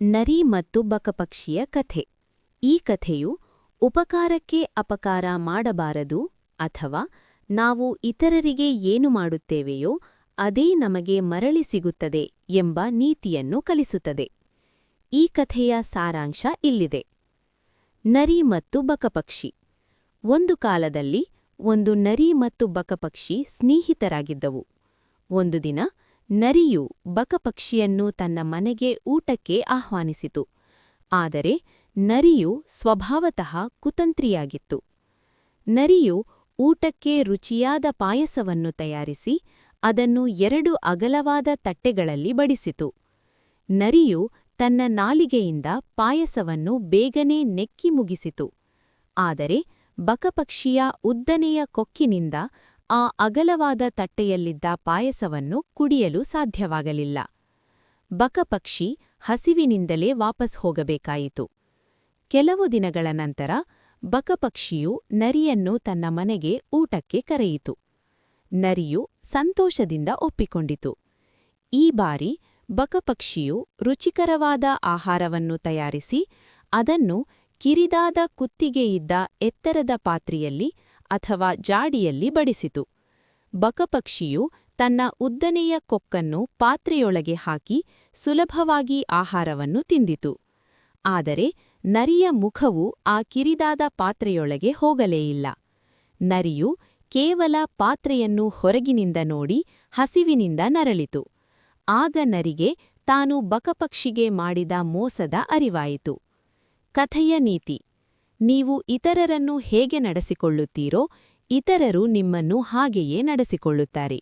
ನರಿ ಮತ್ತು ಬಕಪಕ್ಷಿಯ ಕಥೆ. ಈ ಕಥೆಯು ಉಪಕಾರಕ್ಕೆ ಅಪಕಾರ ಮಾಡಬಾರದು ಅಥವಾ ನಾವು ಇತರರಿಗೆ ಏನು ಮಾಡುತ್ತೇವೆಯೋ ಅದೇ ನಮಗೆ ಮರಳಿ ಸಿಗುತ್ತದೆ ಎಂಬ ನೀತಿಯನ್ನು ಕಲಿಸುತ್ತದೆ. ಈ ಕಥೆಯ ಸಾರಾಂಶ ಇಲ್ಲಿದೆ. ನರಿ ಮತ್ತು ಬಕಪಕ್ಷಿ. ಒಂದು ಕಾಲದಲ್ಲಿ ಒಂದು ನರಿ ಮತ್ತು ಬಕಪಕ್ಷಿ ಸ್ನೇಹಿತರಾಗಿದ್ದವು. ಒಂದು ದಿನ ನರಿಯು ಬಕಪಕ್ಷಿಯನ್ನು ತನ್ನ ಮನೆಗೆ ಊಟಕ್ಕೆ ಆಹ್ವಾನಿಸಿತು. ಆದರೆ ನರಿಯು ಸ್ವಭಾವತಃ ಕುತಂತ್ರಿಯಾಗಿತ್ತು. ನರಿಯು ಊಟಕ್ಕೆ ರುಚಿಯಾದ ಪಾಯಸವನ್ನು ತಯಾರಿಸಿ ಅದನ್ನು ಎರಡು ಅಗಲವಾದ ತಟ್ಟೆಗಳಲ್ಲಿ ಬಡಿಸಿತು. ನರಿಯು ತನ್ನ ನಾಲಿಗೆಯಿಂದ ಪಾಯಸವನ್ನು ಬೇಗನೆ ನೆಕ್ಕಿ ಮುಗಿಸಿತು. ಆದರೆ ಬಕಪಕ್ಷಿಯ ಉದ್ದನೆಯ ಕೊಕ್ಕಿನಿಂದ ಆ ಅಗಲವಾದ ತಟ್ಟೆಯಲ್ಲಿದ್ದ ಪಾಯಸವನ್ನು ಕುಡಿಯಲು ಸಾಧ್ಯವಾಗಲಿಲ್ಲ. ಬಕಪಕ್ಷಿ ಹಸಿವಿನಿಂದಲೇ ವಾಪಸ್ ಹೋಗಬೇಕಾಯಿತು. ಕೆಲವು ದಿನಗಳ ನಂತರ ಬಕಪಕ್ಷಿಯು ನರಿಯನ್ನು ತನ್ನ ಮನೆಗೆ ಊಟಕ್ಕೆ ಕರೆಯಿತು. ನರಿಯು ಸಂತೋಷದಿಂದ ಒಪ್ಪಿಕೊಂಡಿತು. ಈ ಬಾರಿ ಬಕಪಕ್ಷಿಯು ರುಚಿಕರವಾದ ಆಹಾರವನ್ನು ತಯಾರಿಸಿ ಅದನ್ನು ಕಿರಿದಾದ ಕುತ್ತಿಗೆಯಿದ್ದ ಎತ್ತರದ ಪಾತ್ರೆಯಲ್ಲಿ ಅಥವಾ ಜಾಡಿಯಲ್ಲಿ ಬಡಿಸಿತು. ಬಕಪಕ್ಷಿಯು ತನ್ನ ಉದ್ದನೆಯ ಕೊಕ್ಕನ್ನು ಪಾತ್ರೆಯೊಳಗೆ ಹಾಕಿ ಸುಲಭವಾಗಿ ಆಹಾರವನ್ನು ತಿಂದಿತು. ಆದರೆ ನರಿಯ ಮುಖವು ಆ ಕಿರಿದಾದ ಪಾತ್ರೆಯೊಳಗೆ ಹೋಗಲೇ ಇಲ್ಲ. ನರಿಯು ಕೇವಲ ಪಾತ್ರೆಯನ್ನು ಹೊರಗಿನಿಂದ ನೋಡಿ ಹಸಿವಿನಿಂದ ನರಳಿತು. ಆಗ ನರಿಗೆ ತಾನು ಬಕಪಕ್ಷಿಗೆ ಮಾಡಿದ ಮೋಸದ ಅರಿವಾಯಿತು. ಕಥೆಯ ನೀತಿ. ನೀವು ಇತರರನ್ನು ಹೇಗೆ ನಡೆಸಿಕೊಳ್ಳುತ್ತೀರೋ ಇತರರು ನಿಮ್ಮನ್ನು ಹಾಗೆಯೇ ನಡೆಸಿಕೊಳ್ಳುತ್ತಾರೆ.